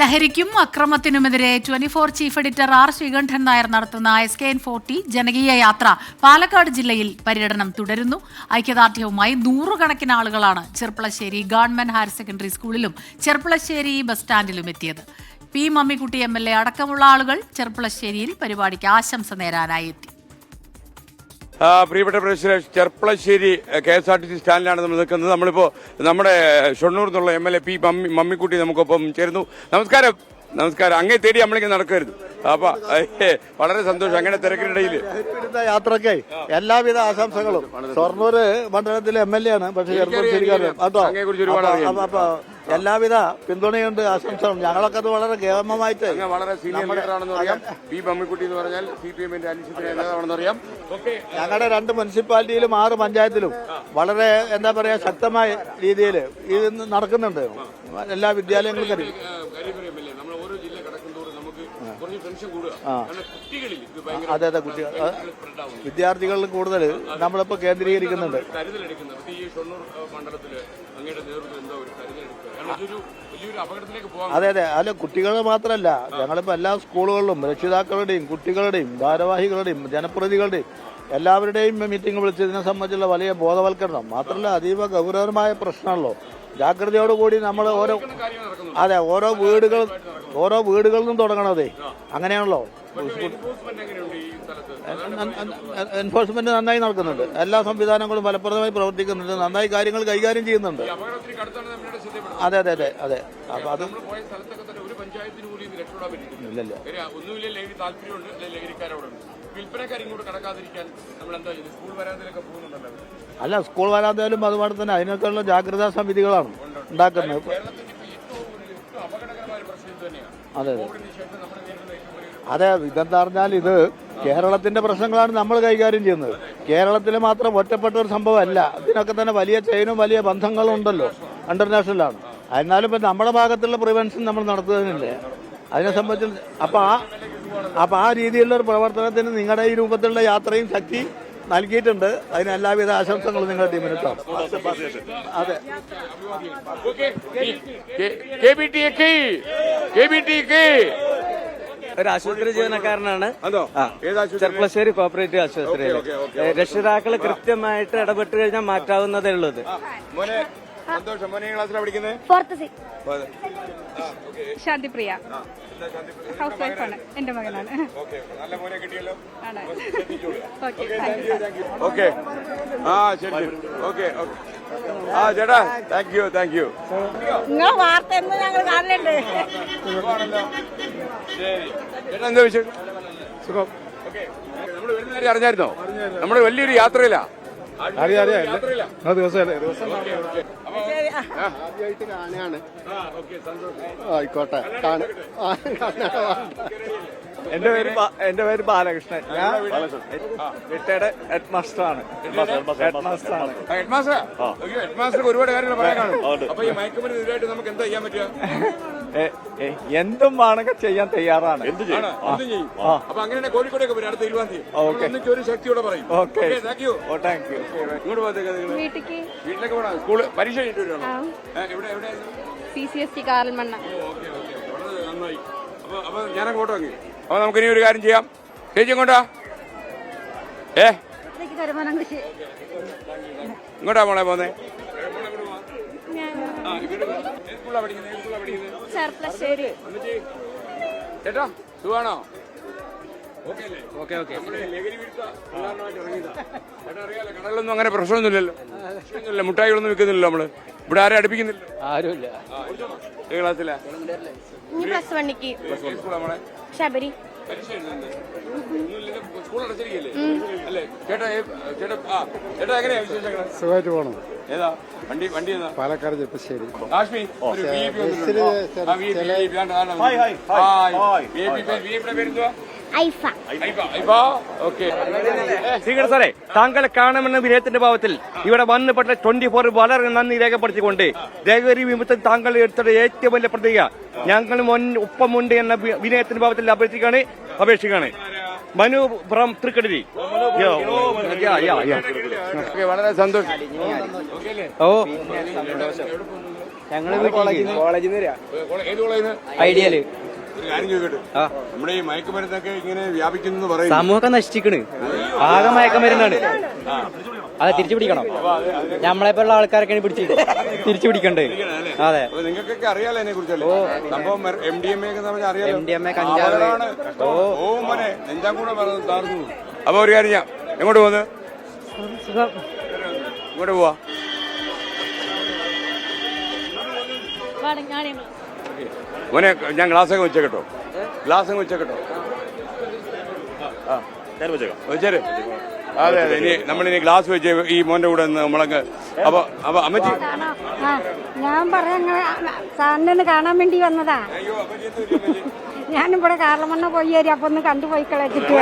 ലഹരിക്കും അക്രമത്തിനുമെതിരെ twenty four chief editor R Sreekandan Nair നടത്തുന്ന S K N forty ജനകീയ യാത്ര പാലക്കാട് ജില്ലയിൽ പര്യടനം തുടരുന്നു. ഐക്യദാർഢ്യവുമായി നൂറുകണക്കിന് ആളുകളാണ് ചെർപ്പളശ്ശേരി ഗവൺമെന്റ് ഹയർ സെക്കൻഡറി സ്കൂളിലും ചെർപ്പളശ്ശേരി ബസ് സ്റ്റാൻഡിലും എത്തിയത്. P Mammikutty M L A അടക്കമുള്ള ആളുകൾ ചെർപ്പളശ്ശേരിയിൽ പരിപാടിക്ക് ആശംസ നേരാനായി എത്തി. പ്രിയപ്പെട്ട പ്രേക്ഷകരെ Cherpulassery K S R T C സ്റ്റാൻഡിലാണ് നമ്മൾ നിൽക്കുന്നത്. നമ്മളിപ്പോ നമ്മുടെ ഷൊണ്ണൂർ നിന്നുള്ള M L A P Mammi Mammikutty നമുക്കൊപ്പം ചേരുന്നു. നമസ്കാരം. നമസ്കാരം. അങ്ങേ തേടി നമ്മളിങ്ങനെ നടക്കരുത്. അപ്പൊ വളരെ സന്തോഷം. അങ്ങനെ തിരക്കിനിടയിൽ. യാത്രയ്ക്ക് എല്ലാവിധ ആശംസകളും. ഷൊർണൂര് മണ്ഡലത്തിലെ എം എൽ എ ആണ്. പക്ഷേ ഒരുപാട് കേട്ടോ എല്ലാവിധ പിന്തുണയുണ്ട് ആശംസകളും. ഞങ്ങളൊക്കെ അത് വളരെ ഗേമമായിട്ട് വളരെ സീനിയർ പി ബമ്മിക്കുട്ടി എന്ന് പറഞ്ഞാൽ സി പി എമ്മിന്റെ അനിശ്ചിത നേതാവാണെന്ന് അറിയാം. ഞങ്ങളുടെ രണ്ട് മുനിസിപ്പാലിറ്റിയിലും ആറ് പഞ്ചായത്തിലും വളരെ എന്താ പറയാ ശക്തമായ രീതിയിൽ ഇത് നടക്കുന്നുണ്ട്. എല്ലാ വിദ്യാലയങ്ങൾക്കും അറിയും നമ്മൾ ഓരോ ജില്ല കടക്കുന്തോറും നമുക്ക് കുറച്ച് ടെൻഷൻ കൂടുക. കുട്ടികളിൽ ഇത് ഭയങ്കര അതെ അതെ കുട്ടികൾ വിദ്യാർത്ഥികളിൽ കൂടുതൽ നമ്മളിപ്പോൾ കേന്ദ്രീകരിക്കുന്നുണ്ട്. കരുതലെടുക്കുന്നത് ഈ ഷൊണ്ണൂർ മണ്ഡലത്തിൽ മണ്ഡലത്തിൽ അങ്ങയുടെ നേതൃത്വം എന്താ ഒരു കരുതലെടുക്കുക അതെ അതെ. അല്ല കുട്ടികൾ മാത്രമല്ല ഞങ്ങളിപ്പോൾ എല്ലാ സ്കൂളുകളിലും രക്ഷിതാക്കളുടെയും കുട്ടികളുടെയും ഭാരവാഹികളുടെയും ജനപ്രതിനിധികളുടെയും എല്ലാവരുടെയും മീറ്റിംഗ് വിളിച്ച് ഇതിനെ സംബന്ധിച്ചുള്ള വലിയ ബോധവൽക്കരണം. മാത്രമല്ല അതീവ ഗൗരവമായ പ്രശ്നമാണല്ലോ. ജാഗ്രതയോടുകൂടി നമ്മൾ ഓരോ അതെ ഓരോ വീടുകൾ ഓരോ വീടുകളിൽ നിന്നും തുടങ്ങണതേ അങ്ങനെയാണല്ലോ. എൻഫോഴ്സ്മെന്റ് നന്നായി നടക്കുന്നുണ്ട്. എല്ലാ സംവിധാനങ്ങളും ഫലപ്രദമായി പ്രവർത്തിക്കുന്നുണ്ട്. നന്നായി കാര്യങ്ങൾ കൈകാര്യം ചെയ്യുന്നുണ്ട്. അതെ അതെ അതെ അതെ. അപ്പൊ അത് ഇല്ലല്ല അല്ല സ്കൂൾ വരാതായാലും അതുപോലെ തന്നെ അതിനൊക്കെയുള്ള ജാഗ്രതാ സമിതികളാണ് ഉണ്ടാക്കുന്നത്. അതെ അതെ ഇതെന്താ പറഞ്ഞാൽ ഇത് കേരളത്തിന്റെ പ്രശ്നങ്ങളാണ് നമ്മൾ കൈകാര്യം ചെയ്യുന്നത് കേരളത്തിൽ മാത്രം ഒറ്റപ്പെട്ട ഒരു സംഭവമല്ല ഇതിനൊക്കെ തന്നെ വലിയ ചെയിനും വലിയ ബന്ധങ്ങളും ഉണ്ടല്ലോ ഇന്റർനാഷണലാണ് എന്നാലും ഇപ്പം നമ്മുടെ ഭാഗത്തുള്ള പ്രിവെൻഷൻ നമ്മൾ നടത്തുന്നില്ലേ അതിനെ സംബന്ധിച്ച് അപ്പൊ ആ അപ്പൊ ആ രീതിയിലുള്ള ഒരു പ്രവർത്തനത്തിന് നിങ്ങളുടെ ഈ രൂപത്തിലുള്ള യാത്രയും ശക്തി നൽകിയിട്ടുണ്ട് അതിന് എല്ലാവിധ ആശംസകളും നിങ്ങളുടെ ടീമിന് അതെ K B T K B T K ഒരു ആശുപത്രി ജീവനക്കാരനാണ്. ആശുപത്രി? ചെർപ്പളശ്ശേരി കോപ്പറേറ്റീവ് ആശുപത്രിയിൽ ഓക്കേ, രക്ഷിതാക്കൾ കൃത്യമായിട്ട് ഇടപെട്ട് കഴിഞ്ഞാൽ മാറ്റാവുന്നതേ ഉള്ളത്. മോനെ സന്തോഷം. മോനെ ക്ലാസ്സിലാണ് പഠിക്കുന്നത് ഫോർത്ത് സി. ശാന്തിപ്രിയ. ഹൗസ് വൈഫാണ്. എന്റെ മകനാണ്. ഓക്കെ നല്ല മോനെ കിട്ടിയല്ലോ. ആണ്. ശ്രദ്ധിച്ചോളുക. ഓക്കെ താങ്ക് ആ ശരി ശരി. Okay okay. ആ ചേട്ടാ താങ്ക് യു താങ്ക് യു നിങ്ങൾ വാർത്ത എന്ന് ഞങ്ങൾ കാണലുണ്ട്. ചേട്ടാ എന്താ വിശേഷം? സുഖം. നമ്മൾ വരുന്ന കാര്യം അറിഞ്ഞായിരുന്നോ? നമ്മൾ വലിയൊരു യാത്രയിലാ. അറിയാം അറിയാം. ദിവസം ആദ്യമായിട്ട് കാണുകയാണ്. ആയിക്കോട്ടെ. കാണാ. എന്റെ പേര് എന്റെ പേര് ബാലകൃഷ്ണൻ. ഞാൻ വിട്ടയുടെ ഹെഡ് മാസ്റ്റർ ആണ് ഹെഡ് മാസ്റ്റർ ആണ് ഹെഡ് മാസ്റ്റർ ഹെഡ് മാസ്റ്റർക്ക് ഒരുപാട് കാര്യങ്ങൾ പറയാനാണ്. അപ്പൊ ഈ മയക്കുമരുന്ന് ഇതായിട്ട് നമുക്ക് എന്താ ചെയ്യാൻ പറ്റുക? എന്തും വേണമെങ്കിൽ ചെയ്യാൻ തയ്യാറാണ്. എന്ത് ചെയ്യും? അപ്പൊ അങ്ങനെ കോഴിക്കോടൊക്കെ വരും അടുത്ത ഇരുപതാം തീയതി. ഒരു ശക്തിയോടെ പറയും. Okay. Thank you oh thank you ഇങ്ങോട്ട് വീട്ടിക്ക്? വീട്ടിലേക്ക് പോകണം സ്കൂൾ പരീക്ഷ കഴിഞ്ഞിട്ട് വരുവാണോ? എവിടെ എവിടെ? C C S T Karalmanna okay okay. വളരെ നന്നായി. അപ്പൊ അപ്പൊ ഞാനങ്ങ് ഫോട്ടോ വാങ്ങി അപ്പൊ നമുക്ക് ഇനി ഒരു കാര്യം ചെയ്യാം. ചേച്ചി കൊണ്ടാ ഏ ഇങ്ങോട്ടാ മോളെ പോന്നെ? ഇങ്ങോട്ട് ചേട്ടാ സുഖാണോ? ഓക്കെ അല്ലേ ഓക്കെ ഓക്കെ. നമ്മുടെ ലഹരി വിരുദ്ധ പ്രചാരണമായിട്ട് ഇറങ്ങിയതാ. ചേട്ടാ അറിയാലോ കടകളിലൊന്നും അങ്ങനെ പ്രശ്നമൊന്നുമില്ലല്ലോ. പ്രശ്നമൊന്നുമില്ല. മുട്ടായികളൊന്നും വിൽക്കുന്നില്ലല്ലോ നമ്മൾ. ഇവിടെ ആരും അടുപ്പിക്കുന്നില്ല ആരുമില്ല. ക്ലാസ്സിലാ? ഇനി പ്ലസ് വണ്ണിക്ക്. ശബരി. സുഖമായിട്ട് പോകണം ഏതാ? വണ്ടി വണ്ടി ഏതാ? പാലക്കാട് ചെപ്പശ്ശേരി. കാശ്മീർ. പേരെന്തുവാ? ഐഫ. ഐഫ, ഐഫ. ഓക്കേ. ശ്രീകണ്ഠ സാറേ താങ്കളെ കാണുമെന്ന വിനയത്തിന്റെ ഭാവത്തിൽ ഇവിടെ വന്നപ്പെട്ട ട്വന്റി ഫോർ വളരെ നന്ദി രേഖപ്പെടുത്തിക്കൊണ്ട് ദേവരി വിമുക്തൻ താങ്കൾ എടുത്ത ഏറ്റവും വലിയ പ്രതിക ഞങ്ങൾ ഒപ്പമുണ്ട് എന്ന വിനയത്തിന്റെ ഭാവത്തിൽ അപേക്ഷിക്കാണ് അപേക്ഷിക്കാണ് മനു ഫ്രം തൃക്കടലി വളരെ സന്തോഷം? ഓ. കോളേജിൽ നിന്ന്? ഐഡിയൽ. കാര്യം ചോദിക്കട്ടെ? നമ്മുടെ ഈ മയക്കുമരുന്നൊക്കെ ഇങ്ങനെ വ്യാപിക്കുന്നു പറയുന്നു. സമൂഹം നശിച്ചിക്കണ് ആകെ മയക്കുമരുന്നാണ്. അതെ തിരിച്ചു പിടിക്കണം. നമ്മളെപ്പോലുള്ള ആൾക്കാരൊക്കെയാണ് പിടിച്ച് തിരിച്ചു പിടിക്കണ്ടേ? അതെ. അപ്പൊ നിങ്ങൾക്കൊക്കെ അറിയാലോ അതിനെ കുറിച്ചല്ലേ? സംഭവം എം ഡി എം എ അറിയാലോ? എം ഡി അറിയാലോ എ കഞ്ചാവ്. ഓ. മോനെ നെഞ്ചാം കൂടെ താർന്നു അപ്പൊ ഒരു കാര്യം ഞാൻ എങ്ങോട്ട് പോകുന്നത് ഇങ്ങോട്ട് പോവാ? മോനെ ഞാൻ ഗ്ലാസ് ഒക്കെ വെച്ചേക്കട്ടോ. ഗ്ലാസ് അങ്ങ് വെച്ചേക്കട്ടോ. ആ വെച്ചേര്. അതെ അതെ ഇനി നമ്മളിനി ഗ്ലാസ് വെച്ച് ഈ മോന്റെ കൂടെ നമ്മളങ്ങ് അപ്പൊ അപ്പൊ അമ്മച്ചി ഞാൻ പറയാ സാറിനെ ഒന്ന് കാണാൻ വേണ്ടി വന്നതാ? ഞാനിവിടെ കാർലമണ്ണ പോയി വരും അപ്പൊ ഒന്ന് കണ്ടുപോയി കളച്ചിട്ട്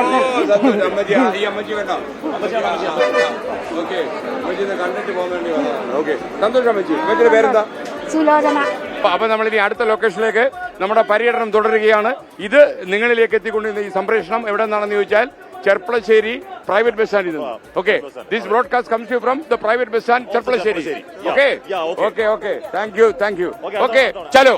കണ്ടിട്ട് പോകാൻ വേണ്ടി വന്നതാണ് ഓക്കെ. സന്തോഷം അമ്മച്ചി. അമ്മച്ചിയുടെ പേരെന്താ? സുലോചന. അപ്പൊ- അപ്പൊ നമ്മൾ ഇനി അടുത്ത ലൊക്കേഷനിലേക്ക് നമ്മുടെ പര്യടനം തുടരുകയാണ്. ഇത് നിങ്ങളിലേക്ക് എത്തിക്കൊണ്ടിരുന്ന ഈ സംപ്രേഷണം എവിടെ നിന്നാണെന്ന് ചോദിച്ചാൽ ചെർപ്പളശ്ശേരി പ്രൈവറ്റ് ബസ് സ്റ്റാൻഡിൽ നിന്ന്. Okay this broadcast comes you from the private bus stand Cherpulassery. Okay okay okay thank you thank you okay Chalo.